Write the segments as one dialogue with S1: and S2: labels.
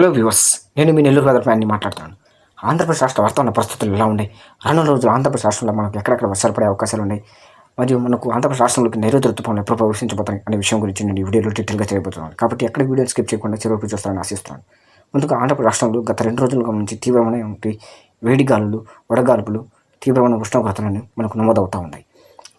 S1: Hello viewers నేను మీ Nellore weather ప్లాన్ని మాట్లాడుతాను ఆంధ్రప్రదేశ్ రాష్ట్ర వాతావరణ పరిస్థితులు ఎలా ఉన్నాయి? రానున్న రోజులు ఆంధ్రప్రదేశ్ రాష్ట్రంలో మనకు ఎక్కడెక్కడ వర్షాలు పడే అవకాశాలు ఉన్నాయి? మరియు మనకు ఆంధ్రప్రదేశ్ రాష్ట్రంలోకి నైరుతి ఋతుపవనం ఎప్పుడు ప్రవేశించబోతాయి అనే విషయం గురించి నేను ఈ వీడియోలో డీటెయిల్గా చేయబోతున్నాను కాబట్టి ఎక్కడ వీడియో స్కిప్ చేయకుండా చివరికి చూస్తారని ఆశిస్తున్నాను. ముందుగా ఆంధ్రప్రదేశ్ రాష్ట్రంలో గత రెండు రోజులుగా నుంచి తీవ్రమైన వేడిగాలులు వడగాల్పులు తీవ్రమైన ఉష్ణోగ్రతలను మనకు నమోదవుతూ ఉన్నాయి.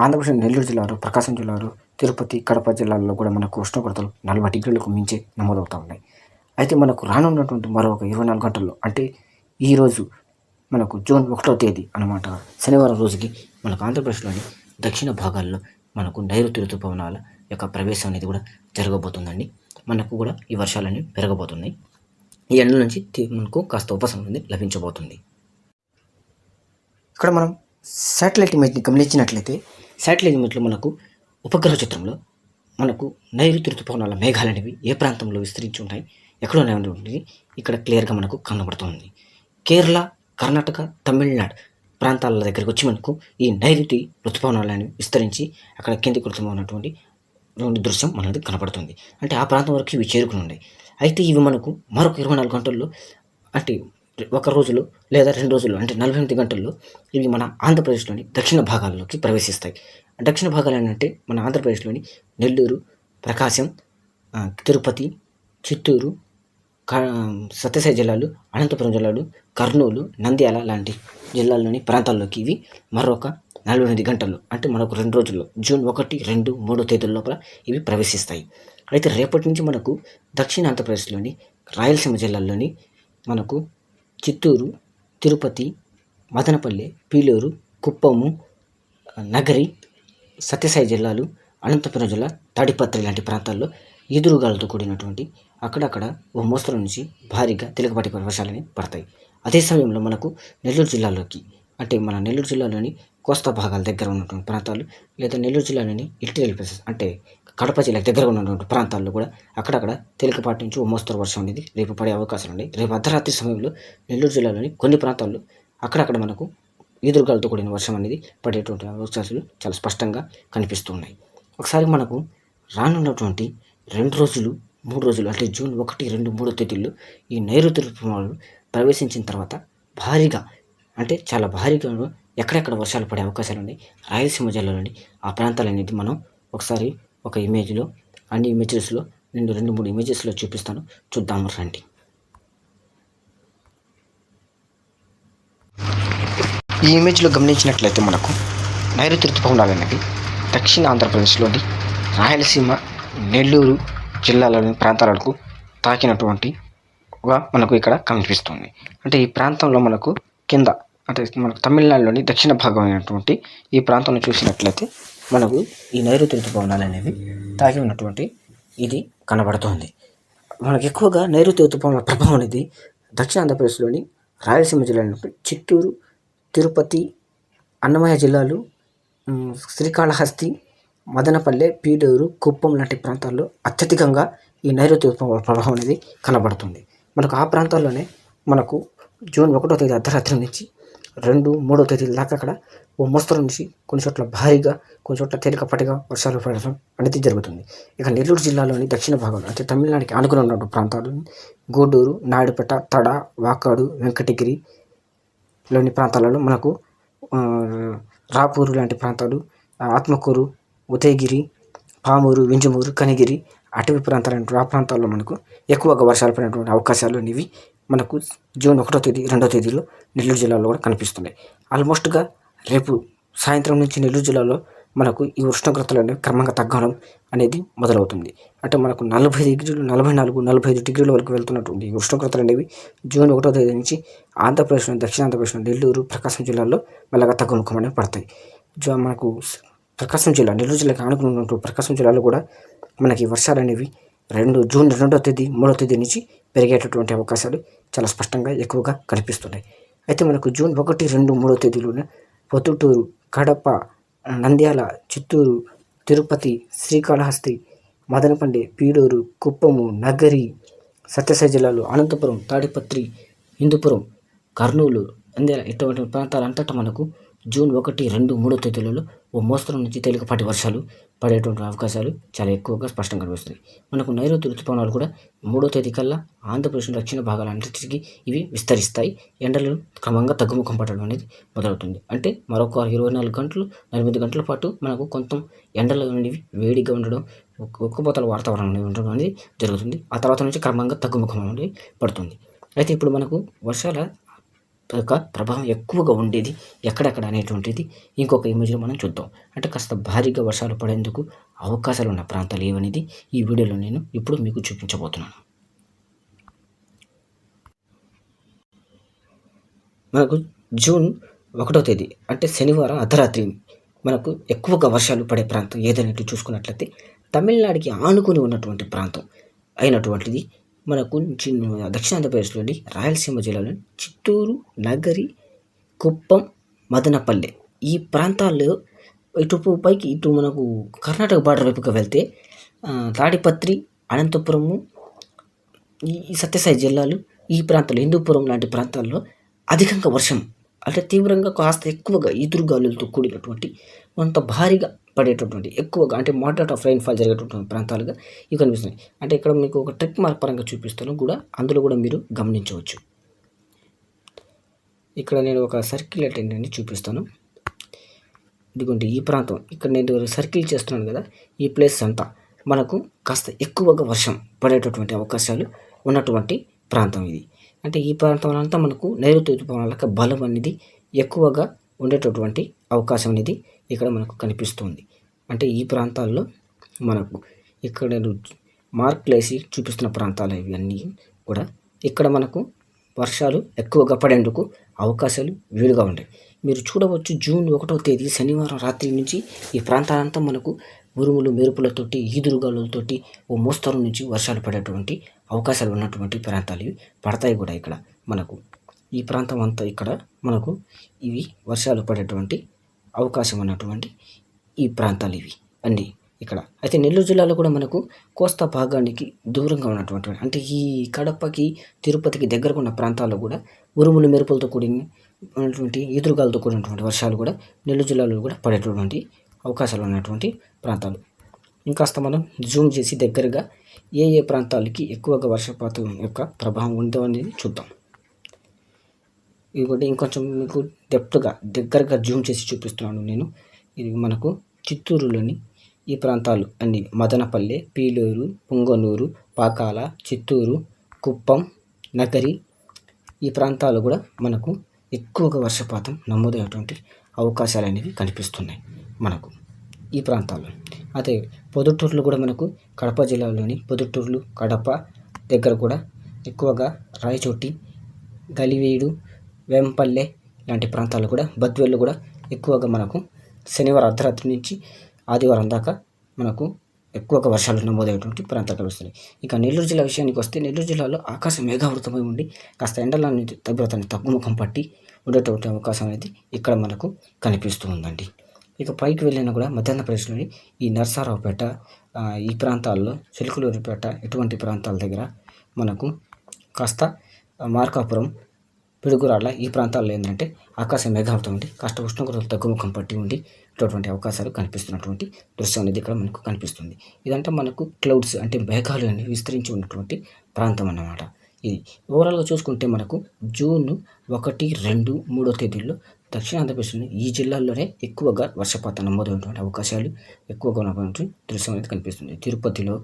S1: ఆంధ్రప్రదేశ్ నెల్లూరు జిల్లాలో ప్రకాశం జిల్లాలో తిరుపతి కడప జిల్లాల్లో కూడా మనకు ఉష్ణోగ్రతలు నలభై డిగ్రీలకు మించి నమోదవుతూ ఉన్నాయి. అయితే మనకు రానున్నటువంటి మరొక ఇరవై నాలుగు గంటల్లో అంటే ఈరోజు మనకు జూన్ ఒకటో తేదీ అనమాట శనివారం రోజుకి మనకు ఆంధ్రప్రదేశ్లోని దక్షిణ భాగాల్లో మనకు నైరుతి ఋతుపవనాల యొక్క ప్రవేశం అనేది కూడా జరగబోతుందండి. మనకు కూడా ఈ వర్షాలన్నీ పెరగబోతున్నాయి. ఈ ఎండల నుంచి మనకు కాస్త ఉపశమనం లభించబోతుంది. ఇక్కడ మనం శాటిలైట్ ఇమేజ్ని గమనించినట్లయితే శాటిలైట్ ఇమేజ్లో మనకు ఉపగ్రహ చిత్రంలో మనకు నైరుతి ఋతుపవనాల మేఘాలు అనేవి ఏ ప్రాంతంలో విస్తరించి ఉంటాయి? ఎక్కడ ఉంటుంది. ఇక్కడ క్లియర్గా మనకు కనబడుతుంది. కేరళ కర్ణాటక తమిళనాడు ప్రాంతాల దగ్గరికి వచ్చి మనకు ఈ నైరుతి ఋతుపవనాలను విస్తరించి అక్కడ కేంద్రీకృతమైనటువంటి రెండు దృశ్యం మనది కనబడుతుంది. అంటే ఆ ప్రాంతం వరకు ఇవి చేరుకుని ఉన్నాయి. అయితే ఇవి మనకు మరొక ఇరవై నాలుగు గంటల్లో అంటే ఒక రోజులో లేదా రెండు రోజుల్లో అంటే నలభై ఎనిమిది గంటల్లో ఇవి మన ఆంధ్రప్రదేశ్లోని దక్షిణ భాగాల్లోకి ప్రవేశిస్తాయి. దక్షిణ భాగాలు ఏంటంటే మన ఆంధ్రప్రదేశ్లోని నెల్లూరు ప్రకాశం తిరుపతి చిత్తూరు సత్యసాయి జిల్లాలు అనంతపురం జిల్లాలు కర్నూలు నంద్యాల లాంటి జిల్లాల్లోని ప్రాంతాల్లోకి ఇవి మరొక నలభై ఎనిమిది గంటల్లో అంటే మనకు రెండు రోజుల్లో జూన్ ఒకటి రెండు మూడో తేదీల లోపల ఇవి ప్రవేశిస్తాయి. అయితే రేపటి నుంచి మనకు దక్షిణ ఆంధ్రప్రదేశ్లోని రాయలసీమ జిల్లాల్లోని మనకు చిత్తూరు తిరుపతి మదనపల్లె పీలూరు కుప్పము నగరి సత్యసాయి జిల్లాలు అనంతపురం జిల్లా తాడిపత్రి లాంటి ప్రాంతాల్లో ఎదురుగాలతో కూడినటువంటి అక్కడక్కడ ఓ మోస్తరు నుంచి భారీగా తేలికపాటి వర్షాలని పడతాయి. అదే సమయంలో మనకు నెల్లూరు జిల్లాలోకి అంటే మన నెల్లూరు జిల్లాలోని కోస్తా భాగాల దగ్గర ఉన్నటువంటి ప్రాంతాలు లేదా నెల్లూరు జిల్లాలోని ఇంటీరియల్ ప్లేసెస్ అంటే కడప జిల్లా దగ్గర ఉన్నటువంటి ప్రాంతాల్లో కూడా అక్కడక్కడ తేలికపాటి నుంచి ఓ మోస్తరు వర్షం అనేది రేపు పడే అవకాశాలు ఉన్నాయి. రేపు అర్ధరాత్రి సమయంలో నెల్లూరు జిల్లాలోని కొన్ని ప్రాంతాల్లో అక్కడక్కడ మనకు ఈదురుగాలతో కూడిన వర్షం అనేది పడేటువంటి అవకాశాలు చాలా స్పష్టంగా కనిపిస్తున్నాయి ఒకసారి మనకు రానున్నటువంటి రెండు రోజులు మూడు రోజులు అంటే జూన్ ఒకటి రెండు మూడో తేదీల్లో ఈ నైరుతి ఋతుపవనాలు ప్రవేశించిన తర్వాత భారీగా అంటే చాలా భారీగా ఎక్కడెక్కడ వర్షాలు పడే అవకాశాలు ఉన్నాయి. రాయలసీమ జిల్లాలోని ఆ ప్రాంతాలన్నిటి మనం ఒకసారి ఒక ఇమేజ్లో అన్ని ఇమేజెస్లో నేను రెండు మూడు ఇమేజెస్లో చూపిస్తాను. చూద్దాము రండి. ఈ ఇమేజ్లో గమనించినట్లయితే మనకు నైరుతి ఋతుపవనాలు అనేవి దక్షిణ ఆంధ్రప్రదేశ్లోని రాయలసీమ నెల్లూరు జిల్లాలోని ప్రాంతాలకు తాకినటువంటి మనకు ఇక్కడ కనిపిస్తుంది. అంటే ఈ ప్రాంతంలో మనకు కింద అంటే మనకు తమిళనాడులోని దక్షిణ భాగం అయినటువంటి ఈ ప్రాంతంలో చూసినట్లయితే మనకు ఈ నైరుతి ఋతుపవనాలు అనేవి తాగి ఉన్నటువంటి ఇది కనబడుతోంది. మనకు ఎక్కువగా నైరుతి ఋతుపవనాల ప్రభావం అనేది దక్షిణ ఆంధ్రప్రదేశ్లోని రాయలసీమ జిల్లాలో చిత్తూరు తిరుపతి అన్నమయ్య జిల్లాలు శ్రీకాళహస్తి మదనపల్లె పీడూరు కుప్పం లాంటి ప్రాంతాల్లో అత్యధికంగా ఈ నైరుతి ప్రభావం అనేది కనబడుతుంది. మనకు ఆ ప్రాంతాల్లోనే మనకు జూన్ ఒకటో తేదీ అర్ధరాత్రి నుంచి రెండు మూడో తేదీల దాకా అక్కడ ఓ మోస్తరు నుంచి కొన్ని చోట్ల భారీగా కొన్ని చోట్ల తేలికపాటిగా వర్షాలు పడడం అనేది జరుగుతుంది. ఇక నెల్లూరు జిల్లాలోని దక్షిణ భాగంలో అంటే తమిళనాడుకి ఆనుకుని ఉన్నటువంటి ప్రాంతాలు గూడూరు నాయుడుపేట తడ వాకాడు వెంకటగిరి లోని ప్రాంతాలలో మనకు రాపూరు లాంటి ప్రాంతాలు ఆత్మకూరు ఉదయగిరి పామూరు వింజమూరు కనిగిరి అటవీ ప్రాంతాలు ఆ ప్రాంతాల్లో మనకు ఎక్కువగా వర్షాలు పడినటువంటి అవకాశాలు అనేవి మనకు జూన్ ఒకటో తేదీ రెండో తేదీలో నెల్లూరు జిల్లాలో కూడా కనిపిస్తున్నాయి. ఆల్మోస్ట్గా రేపు సాయంత్రం నుంచి నెల్లూరు జిల్లాలో మనకు ఈ ఉష్ణోగ్రతలు అనేవి క్రమంగా తగ్గడం అనేది మొదలవుతుంది. అంటే మనకు నలభై డిగ్రీలు నలభై నాలుగు నలభై ఐదు డిగ్రీల వరకు వెళ్తున్నటువంటి ఈ ఉష్ణోగ్రతలు అనేవి జూన్ ఒకటో తేదీ నుంచి ఆంధ్రప్రదేశ్లో దక్షిణాంధ్రప్రదేశ్లో నెల్లూరు ప్రకాశం జిల్లాల్లో మెల్లగా తగ్గుముఖమని పడతాయి. జ- మనకు ప్రకాశం జిల్లా నెల్లూరు జిల్లాకి ఆనుకున్నటువంటి ప్రకాశం జిల్లాలో కూడా మనకి వర్షాలు అనేవి రెండు జూన్ రెండో తేదీ మూడో తేదీ నుంచి పెరిగేటటువంటి అవకాశాలు చాలా స్పష్టంగా ఎక్కువగా కనిపిస్తున్నాయి. అయితే మనకు జూన్ ఒకటి రెండు మూడో తేదీలోనే పొద్దుటూరు కడప నంద్యాల చిత్తూరు తిరుపతి శ్రీకాళహస్తి మదనపల్లి పీడూరు కుప్పము నగరి సత్యసాయి జిల్లాలో అనంతపురం తాడిపత్రి హిందూపురం కర్నూలు నంద్యాల ఇటువంటి ప్రాంతాలంతటా మనకు జూన్ ఒకటి రెండు మూడో తేదీలలో ఓ మోస్తరు నుంచి తేలికపాటి వర్షాలు పడేటువంటి అవకాశాలు చాలా ఎక్కువగా స్పష్టంగా కనిపిస్తుంది మనకు నైరుతి ఋతుపవనాలు కూడా మూడో తేదీ కల్లా ఆంధ్రప్రదేశ్ దక్షిణ భాగాలన్నిటికీ ఇవి విస్తరిస్తాయి. ఎండలు క్రమంగా తగ్గుముఖం పడడం అనేది మొదలవుతుంది. అంటే మరొక ఇరవై నాలుగు గంటలు ఎనిమిది గంటల పాటు మనకు కొంత ఎండలు అనేవి వేడిగా ఉండడం ఉక్కపోతల వాతావరణం అనేది ఉండడం అనేది జరుగుతుంది. ఆ తర్వాత నుంచి క్రమంగా తగ్గుముఖం అనేది పడుతుంది. అయితే ఇప్పుడు మనకు వర్షాల యొక్క ప్రభావం ఎక్కువగా ఉండేది ఎక్కడెక్కడ అనేటువంటిది ఇంకొక ఇమేజ్లో మనం చూద్దాం. అంటే కాస్త భారీగా వర్షాలు పడేందుకు అవకాశాలు ఉన్న ప్రాంతాలు ఏవనేది ఈ వీడియోలో నేను ఇప్పుడు మీకు చూపించబోతున్నాను. మనకు జూన్ ఒకటో తేదీ అంటే శనివారం అర్ధరాత్రి మనకు ఎక్కువగా వర్షాలు పడే ప్రాంతం ఏదైనట్టు చూసుకున్నట్లయితే తమిళనాడుకి ఆనుకుని ఉన్నటువంటి ప్రాంతం అయినటువంటిది మనకు చిన్న దక్షిణ ఆంధ్రప్రదేశ్లోని రాయలసీమ జిల్లాలోని చిత్తూరు నగరి కుప్పం మదనపల్లె ఈ ప్రాంతాల్లో ఇటు పైకి ఇటు మనకు కర్ణాటక బార్డర్ వైపుకి వెళ్తే తాడిపత్రి అనంతపురము ఈ సత్యసాయి జిల్లాలు ఈ ప్రాంతాలు హిందూపురం లాంటి ప్రాంతాల్లో అధికంగా వర్షం అంటే తీవ్రంగా కాస్త ఎక్కువగా ఈదురుగాలులతో కూడినటువంటి కొంత భారీగా పడేటటువంటి ఎక్కువగా అంటే మోడరేట్ ఆఫ్ రైన్ఫాల్ జరిగేటటువంటి ప్రాంతాలుగా ఇవి కనిపిస్తున్నాయి. అంటే ఇక్కడ మీకు ఒక ట్రిక్ మార్క్ పరంగా చూపిస్తాను కూడా అందులో కూడా మీరు గమనించవచ్చు. ఇక్కడ నేను ఒక సర్కిల్ అటెండెంట్ని చూపిస్తాను. ఇదిగోండి ఈ ప్రాంతం ఇక్కడ నేను సర్కిల్ చేస్తున్నాను కదా ఈ ప్లేస్ అంతా మనకు కాస్త ఎక్కువగా వర్షం పడేటటువంటి అవకాశాలు ఉన్నటువంటి ప్రాంతం ఇది. అంటే ఈ ప్రాంతంలో అంతా మనకు నైరుతి ఋతుపవనాల బలం అనేది ఎక్కువగా ఉండేటటువంటి అవకాశం అనేది ఇక్కడ మనకు కనిపిస్తుంది. అంటే ఈ ప్రాంతాల్లో మనకు ఇక్కడ మార్కులు వేసి చూపిస్తున్న ప్రాంతాలు ఇవన్నీ కూడా ఇక్కడ మనకు వర్షాలు ఎక్కువగా పడేందుకు అవకాశాలు వీలుగా ఉంటాయి. మీరు చూడవచ్చు జూన్ ఒకటో తేదీ శనివారం రాత్రి నుంచి ఈ ప్రాంతాలంతా మనకు ఉరుములు మెరుపులతోటి ఈదురుగాలులతోటి ఓ మోస్తరు నుంచి వర్షాలు పడేటువంటి అవకాశాలు ఉన్నటువంటి ప్రాంతాలు ఇవి. పడతాయి కూడా ఇక్కడ మనకు. ఈ ప్రాంతం అంతా ఇక్కడ మనకు ఇవి వర్షాలు పడేటువంటి అవకాశం ఉన్నటువంటి ఈ ప్రాంతాలు ఇవి అండి ఇక్కడ. అయితే నెల్లూరు జిల్లాలో కూడా మనకు కోస్తా భాగానికి దూరంగా ఉన్నటువంటి అంటే ఈ కడపకి తిరుపతికి దగ్గరకు ఉన్న ప్రాంతాల్లో కూడా ఉరుములు మెరుపులతో కూడిన ఉన్నటువంటి ఈదురుగాలతో కూడినటువంటి వర్షాలు కూడా నెల్లూరు జిల్లాలో కూడా పడేటటువంటి అవకాశాలు ఉన్నటువంటి ప్రాంతాలు. ఇంకాస్త మనం జూమ్ చేసి దగ్గరగా ఏ ఏ ప్రాంతాలకి ఎక్కువగా వర్షపాతం యొక్క ప్రభావం ఉందో అనేది చూద్దాం. ఇది ఇంకొంచెం మీకు డెప్త్గా దగ్గరగా జూమ్ చేసి చూపిస్తున్నాను నేను. ఇది మనకు చిత్తూరులోని ఈ ప్రాంతాలు అన్ని. మదనపల్లె పీలూరు పుంగనూరు పాకాల చిత్తూరు కుప్పం నగరి ఈ ప్రాంతాలు కూడా మనకు ఎక్కువగా వర్షపాతం నమోదయ్యేటువంటి అవకాశాలు అనేవి కనిపిస్తున్నాయి మనకు. ఈ ప్రాంతాల్లో. అదే పొద్దుటూరులో కూడా మనకు కడప జిల్లాలోని పొద్దుటూరులు కడప దగ్గర కూడా ఎక్కువగా రాయచోటి గలివీడు వేంపల్లె లాంటి ప్రాంతాలు కూడా బద్వేలు కూడా ఎక్కువగా మనకు శనివారం అర్ధరాత్రి నుంచి ఆదివారం దాకా మనకు ఎక్కువగా వర్షాలు నమోదయ్యేటువంటి ప్రాంతాలు కలుస్తున్నాయి ఇక నెల్లూరు జిల్లా విషయానికి వస్తే నెల్లూరు జిల్లాలో ఆకాశం మేఘావృతమై ఉండి కాస్త ఎండల నుంచి తీవ్రతని తగ్గుముఖం పట్టి ఉండేటువంటి అవకాశం అనేది ఇక్కడ మనకు కనిపిస్తూ ఉందండి. ఇక పైకి వెళ్ళినా కూడా మధ్యాంధ్రప్రదేశ్లోని ఈ నర్సారావుపేట ఈ ప్రాంతాల్లో చిలుకలూరిపేట ఇటువంటి ప్రాంతాల దగ్గర మనకు కాస్త మార్కాపురం పిడుగురాళ్ళ ఈ ప్రాంతాల్లో ఏంటంటే ఆకాశం మేఘావతం ఉండి కాస్త ఉష్ణోగ్రతలు తగ్గుముఖం పట్టి ఉండి ఇటువంటి అవకాశాలు కనిపిస్తున్నటువంటి దృశ్యం అనేది ఇక్కడ మనకు కనిపిస్తుంది. ఇదంటే మనకు క్లౌడ్స్ అంటే మేఘాలు అనేవి విస్తరించి ఉన్నటువంటి ప్రాంతం అన్నమాట. ఇది ఓవరాల్గా చూసుకుంటే మనకు జూన్ ఒకటి రెండు మూడో తేదీల్లో దక్షిణ ఆంధ్రప్రదేశ్లోని ఈ జిల్లాల్లోనే ఎక్కువగా వర్షపాతం నమోదైనటువంటి అవకాశాలు ఎక్కువగా ఉన్నటువంటి దృశ్యం అనేది కనిపిస్తుంది. తిరుపతిలో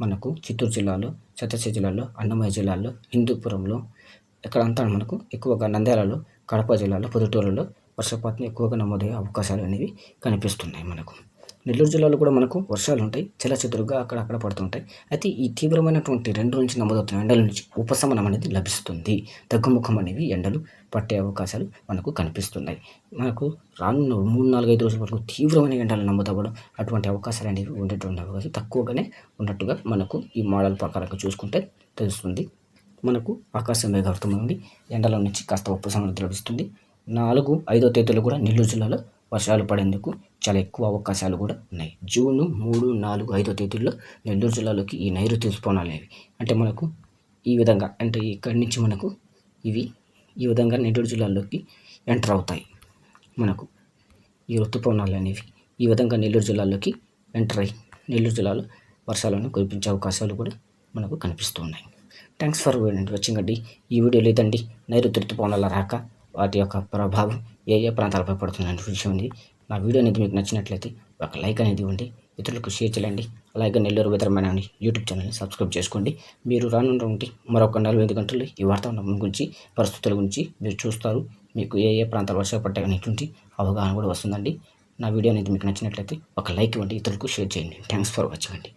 S1: మనకు చిత్తూరు జిల్లాలో సత్యసాయి జిల్లాలో అన్నమయ్య జిల్లాలో హిందూపురంలో ఎక్కడంతా మనకు ఎక్కువగా నంద్యాలలో కడప జిల్లాలో పొద్దుటూరులో వర్షపాతం ఎక్కువగా నమోదయ్యే అవకాశాలు అనేవి కనిపిస్తున్నాయి మనకు. నెల్లూరు జిల్లాలో కూడా మనకు వర్షాలు ఉంటాయి చెదురుగా అక్కడక్కడ పడుతుంటాయి. అయితే ఈ తీవ్రమైనటువంటి రెండు నుంచి నమోదవుతున్న ఎండల నుంచి ఉపశమనం అనేది లభిస్తుంది. తగ్గుముఖం అనేవి ఎండలు పట్టే అవకాశాలు మనకు కనిపిస్తున్నాయి. మనకు రానున్న మూడు నాలుగు ఐదు రోజుల వరకు తీవ్రమైన ఎండలు నమోదవ్వడం అటువంటి అవకాశాలు అనేవి ఉండేటువంటి అవకాశం తక్కువగానే ఉన్నట్టుగా మనకు ఈ మోడల్ ప్రకారంగా చూసుకుంటే తెలుస్తుంది. మనకు ఆకాశం మేఘావృతం నుండి ఎండల నుంచి కాస్త ఉపశమనం లభిస్తుంది. నాలుగు ఐదో తేదీలో కూడా నెల్లూరు జిల్లాలో వర్షాలు పడేందుకు చాలా ఎక్కువ అవకాశాలు కూడా ఉన్నాయి. జూన్ మూడు నాలుగు ఐదో తేదీల్లో నెల్లూరు జిల్లాలోకి ఈ నైరుతి ఋతుపవనాలు అనేవి అంటే మనకు ఈ విధంగా అంటే ఇక్కడి నుంచి మనకు ఇవి ఈ విధంగా నెల్లూరు జిల్లాలోకి ఎంటర్ అవుతాయి. మనకు ఈ ఋతుపవనాలు అనేవి ఈ విధంగా నెల్లూరు జిల్లాలోకి ఎంటర్ అయ్యి నెల్లూరు జిల్లాలో వర్షాలను కురిపించే అవకాశాలు కూడా మనకు కనిపిస్తూ ఉన్నాయి థ్యాంక్స్ ఫర్ వాచింగ్ అండి. ఈ వీడియో లేదండి. నైరుతి ఋతుపవనాల రాక వాటి యొక్క ప్రభావం ఏ ఏ ప్రాంతాలపై పడుతుందనే విషయం ఉంది నా వీడియో అనేది మీకు నచ్చినట్లయితే ఒక లైక్ అనేది ఇవ్వండి. ఇతరులకు షేర్ చేయండి. అలాగే నెల్లూరు వితరమైన యూట్యూబ్ ఛానల్ని సబ్స్క్రైబ్ చేసుకోండి. మీరు రానున్నటువంటి మరొక నలభై ఐదు గంటలు ఈ వాతావరణం గురించి పరిస్థితుల గురించి మీరు చూస్తారు. మీకు ఏ ఏ ప్రాంతాలు వర్షాలు పట్టాయి అనేటువంటి అవగాహన కూడా వస్తుందండి. నా వీడియో అనేది మీకు నచ్చినట్లయితే ఒక లైక్ ఇవ్వండి. ఇతరులకు షేర్ చేయండి. థ్యాంక్స్ ఫర్ వాచింగ్ అండి.